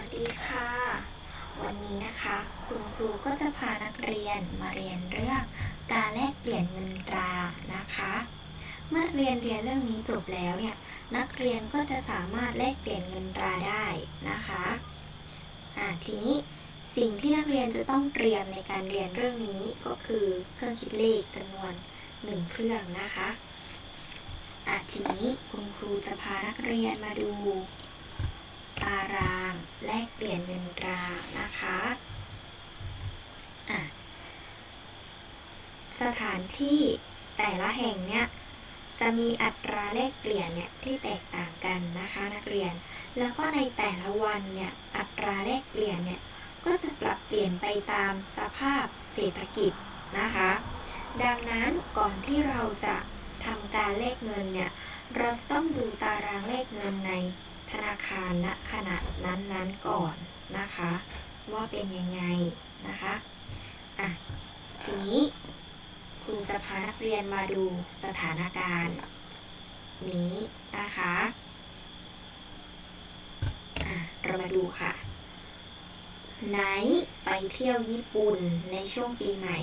วัสดีค่ะ วันนี้นะคะ คุณครูก็จะพานักเรียนมาเรียนเรื่องการแลกเปลี่ยนเงินตรานะคะ เมื่อเรียนเรียนเรื่องนี้จบแล้วเนี่ยนักเรียนก็จะสามารถแลกเปลี่ยนเงินตราได้นะคะอ่าทีนี้สิ่งที่นักเรียนจะต้องเตรียมในการเรียนเรื่องนี้ก็คือเครื่องคิดเลขจำนวนหนึ่งเครื่องนะคะะทีนี้คุณครูจะพานักเรียนมาดู ตารางแลกเปลี่ยนเงินตรานะคะอะสถานที่แต่ละแห่งเนี่ยจะมีอัตราแลกเปลี่ยนเนี่ยที่แตกต่างกันนะคะนักเรียน แล้วก็ในแต่ละวันเนี่ยอัตราแลกเปลี่ยนเนี่ยก็จะปรับเปลี่ยนไปตามสภาพเศรษฐกิจนะคะ ดังนั้นก่อนที่เราจะทำการแลกเงินเนี่ยเราจะต้องดูตารางแลกเงินใน ธนาคารณขณะนั้นๆก่อนนะคะ ว่าเป็นยังไงนะคะอะทีนี้ครูจะพานักเรียนมาดูสถานการณ์ นี้นะคะอะเรามาดูค่ะไนไปเที่ยวญี่ปุ่นในช่วงปีใหม่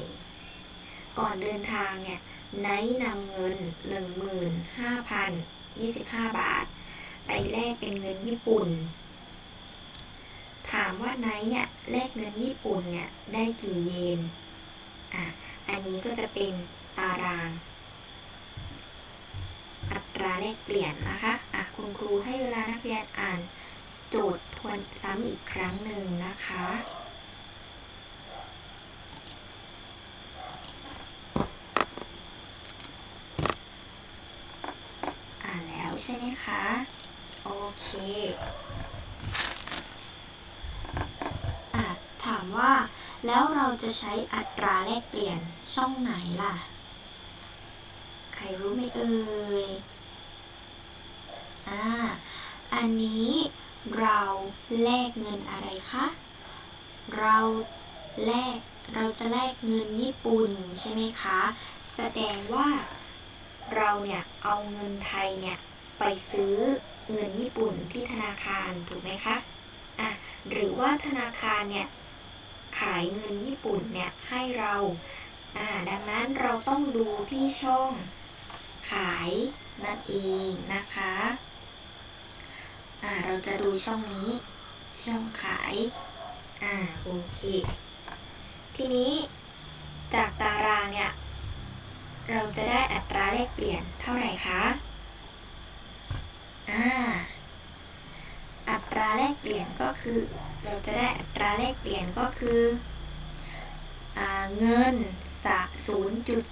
ก่อนเดินทางเนี่ยไนท์นำเงิน 15,025 บาท ไปแลกเป็นเงินญี่ปุ่น ถามว่าไนท์เนี่ยแลกเงินญี่ปุ่นเนี่ยได้กี่เยน อะ อันนี้ก็จะเป็นตาราง อัตราแลกเปลี่ยนนะคะ อะคุณครูให้เวลานักเรียนอ่าน โจทย์ทวนซ้ำอีกครั้งหนึ่งนะคะอ่านแล้วใช่ไหมคะ โอเคอะถามว่า แล้วเราจะใช้อัตราแลกเปลี่ยนช่องไหนล่ะ ใครรู้ไหมเอ่ยอ่าอันนี้เราแลกเงินอะไรคะ เราแลกเราจะแลกเงินญี่ปุ่นใช่ไหมคะ แสดงว่าเราเนี่ยเอาเงินไทยเนี่ยไปซื้อ เงินญี่ปุ่นที่ธนาคารถูกไหมคะอะหรือว่าธนาคารเนี่ยขายเงินญี่ปุ่นเนี่ยให้เราอ่าดังนั้นเราต้องดูที่ช่อง ขายนั่นเองนะคะอ่าเราจะดูช่องนี้ ช่องขายอ่าโอเคทีนี้จากตารางเนี่ย เราจะได้อัตราแลกเปลี่ยนเท่าไหร่คะ อ่าอัตราแลกเปลี่ยนก็คือ เราจะได้อัตราแลกเปลี่ยนก็คืออเงินสะศูนย์จุด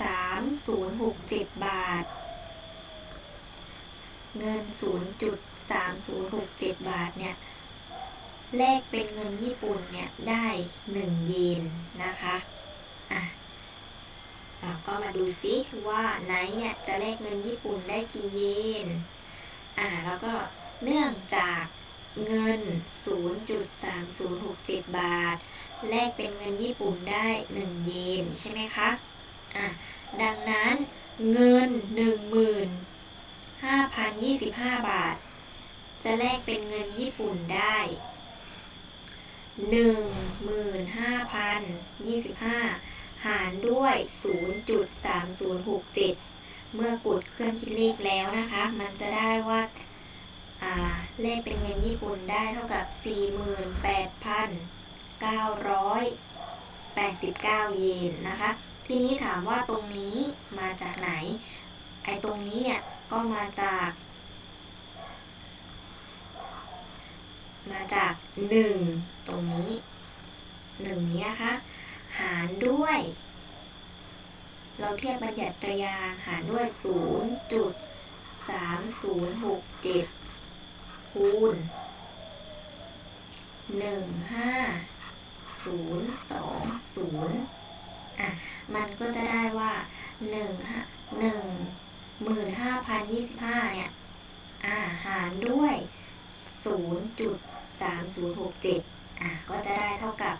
สามศูนย์หกเจ็ดบาท เงินศูนย์จุดสามศูนย์หกเจ็ดบาทเนี่ยแลกเป็นเงินญี่ปุ่นเนี่ยได้หนึ่งเยนนะคะอะเราก็มาดูซิว่าไนเนี่ยจะแลกเงินญี่ปุ่นได้กี่เยน อ่าแล้วก็เนื่องจากเงิน 0.3067 บาท แลกเป็นเงินญี่ปุ่นได้ 1 เยน ใช่ไหมคะอะดังนั้นเงิน 15,025 บาท จะแลกเป็นเงินญี่ปุ่นได้ 15,025 หารด้วย 0.3067 เมื่อกดเครื่องคิดเลขแล้วนะคะ มันจะได้ว่าเลขเป็นเงินญี่ปุ่นได้เท่ากับ 48,989 เยนนะคะ ทีนี้ถามว่าตรงนี้มาจากไหน ไอ้ตรงนี้เนี่ย ก็มาจาก มาจาก 1 ตรงนี้ 1 นี้นะคะ หารด้วย เราเทียบบัญญัติตรยางหารด้วย 0.3067 คูณ 15,020 อะ มันก็จะได้ว่า 1 15,025 เนี่ย อ่า หารด้วย 0.3067 อะก็จะได้เท่ากับ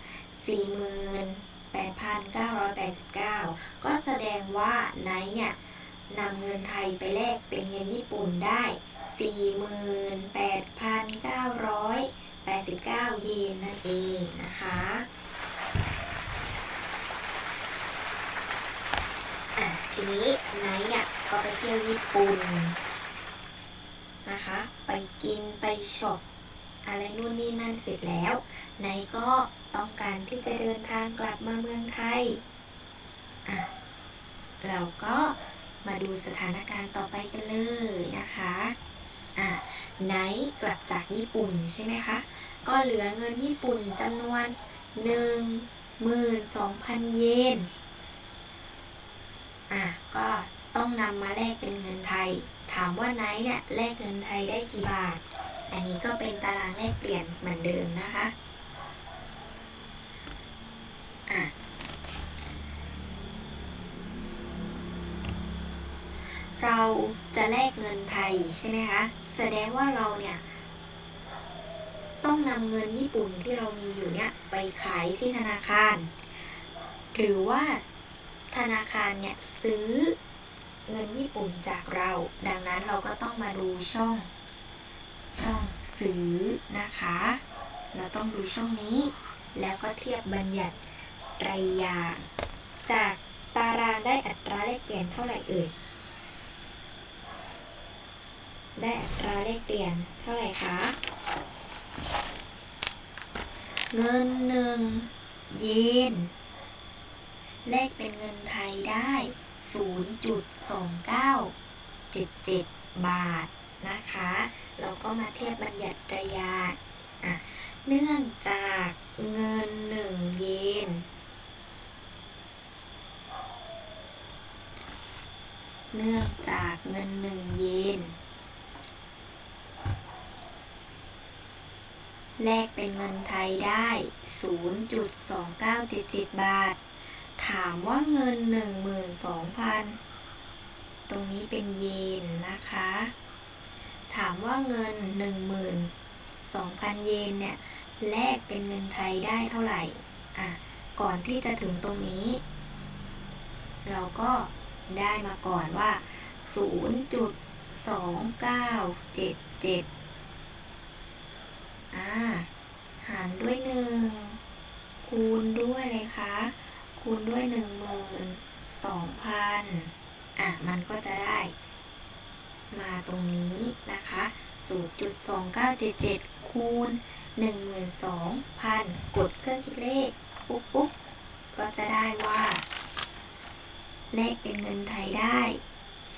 40,000 8,989 ก็แสดงว่าไนท์เนี่ยนำเงินไทยไปแลกเป็นเงินญี่ปุ่นได้ 48,989 เยนนั่นเองนะคะอะทีนี้ไนท์เนี่ยก็ไปเที่ยวญี่ปุ่นนะคะ ไปกินไปช็อป อะไรนู่นนี่นั่นเสร็จแล้วไนก็ต้องการที่จะเดินทางกลับมาเมืองไทยอะเราก็มาดูสถานการณ์ต่อไปกันเลยนะคะอะไนกลับจากญี่ปุ่นใช่ไหมคะ ก็เหลือเงินญี่ปุ่นจำนวน 12,000 เยนอะก็ต้องนำมาแลกเป็นเงินไทย ถามว่าไนท์เนี่ยแลกเงินไทยได้กี่บาท อันนี้ก็เป็นตารางแลกเปลี่ยนเหมือนเดิมนะคะอะเราจะแลกเงินไทยใช่ไหมคะ แสดงว่าเราเนี่ย ต้องนำเงินญี่ปุ่นที่เรามีอยู่เนี่ย ไปขายที่ธนาคาร หรือว่าธนาคารเนี่ยซื้อเงินญี่ปุ่นจากเรา ดังนั้นเราก็ต้องมาดูช่อง ช่องซื้อนะคะ เราต้องดูช่องนี้ แล้วก็เทียบบัญญัติรายอย่าจากตารางได้อัตราแลกเปลี่ยนเท่าไหร่เอ่ย ได้อัตราแลกเปลี่ยนเท่าไหร่คะ เงินหนึ่งเยนแลกเป็นเงินไทยได้ 0.2977 บาท นะคะ เราก็มาเทียบบัญญัติระยะอะเนื่องจากเงิน1เยนเนื่องจากเงิน1เยนแลกเป็นเงินไทยได้ 0.2977 บาท ถามว่าเงิน 12,000 ตรงนี้เป็นเยนนะคะ ถามว่าเงิน 12,000 เยนเนี่ยแลกเป็นเงินไทยได้เท่าไหร่อะก่อนที่จะถึงตรงนี้ เราก็ได้มาก่อนว่า 0.2977อ่าหารด้วยหนึ่งคูณด้วยเลยคะคูณด้วยหนึ่งหมื่นสองพันอะมันก็จะได้ มาตรงนี้นะคะ0.2977 คูณ 12,000 กดเครื่องคิดเลข ปุ๊บปุ๊บก็จะได้ว่า เลขเป็นเงินไทยได้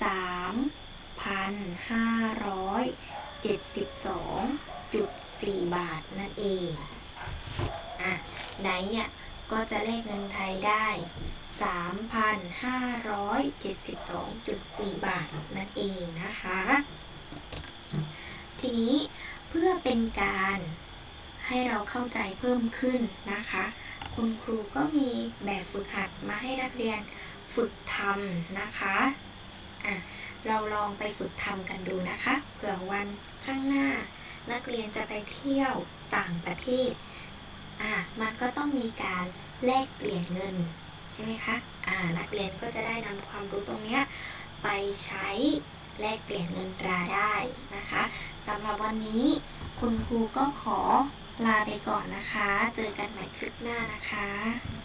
3,572.4 บาทนั่นเอง อะ ไหนเนี่ย ก็จะเลขเงินไทยได้ 3,572.4 บาทนั่นเองนะคะ ทีนี้เพื่อเป็นการให้เราเข้าใจเพิ่มขึ้นนะคะ คุณครูก็มีแบบฝึกหัดมาให้นักเรียนฝึกทำนะคะอะเราลองไปฝึกทำกันดูนะคะ เผื่อวันข้างหน้า นักเรียนจะไปเที่ยวต่างประเทศ อะมันก็ต้องมีการแลกเปลี่ยนเงินใช่ไหมคะอ่านักเรียนก็จะได้นำความรู้ตรงเนี้ยไปใช้แลกเปลี่ยนเงินตราได้นะคะสำหรับวันนี้คุณครูก็ขอลาไปก่อนนะคะ เจอกันใหม่คลิปหน้านะคะ